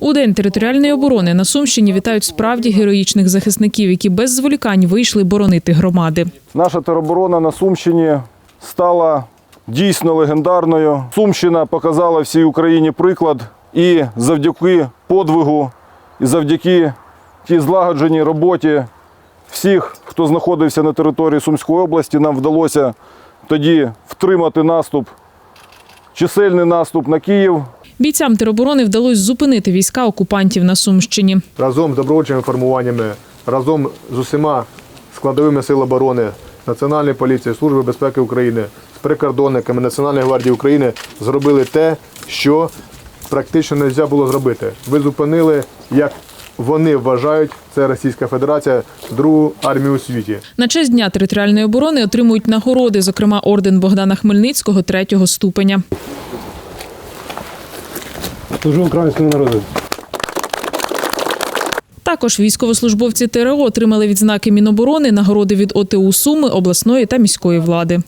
У день територіальної оборони на Сумщині вітають справді героїчних захисників, які без зволікань вийшли боронити громади. Наша тероборона на Сумщині стала дійсно легендарною. Сумщина показала всій Україні приклад, і завдяки подвигу, і завдяки тій злагодженій роботі всіх, хто знаходився на території Сумської області, нам вдалося тоді втримати наступ, чисельний наступ на Київ. Бійцям тероборони вдалося зупинити війська окупантів на Сумщині. разом з добровольчими формуваннями, разом з усіма складовими сил оборони, Національної поліції, Служби безпеки України, з прикордонниками Національної гвардії України зробили те, що практично не можна було зробити. Ви зупинили, як вони вважають, це Російська Федерація, другу армію у світі. На честь дня територіальної оборони отримують нагороди, зокрема орден Богдана Хмельницького третього ступеня. Служу українському народу. Також військовослужбовці ТРО отримали відзнаки Міноборони, нагороди від ОТУ Суми, обласної та міської влади.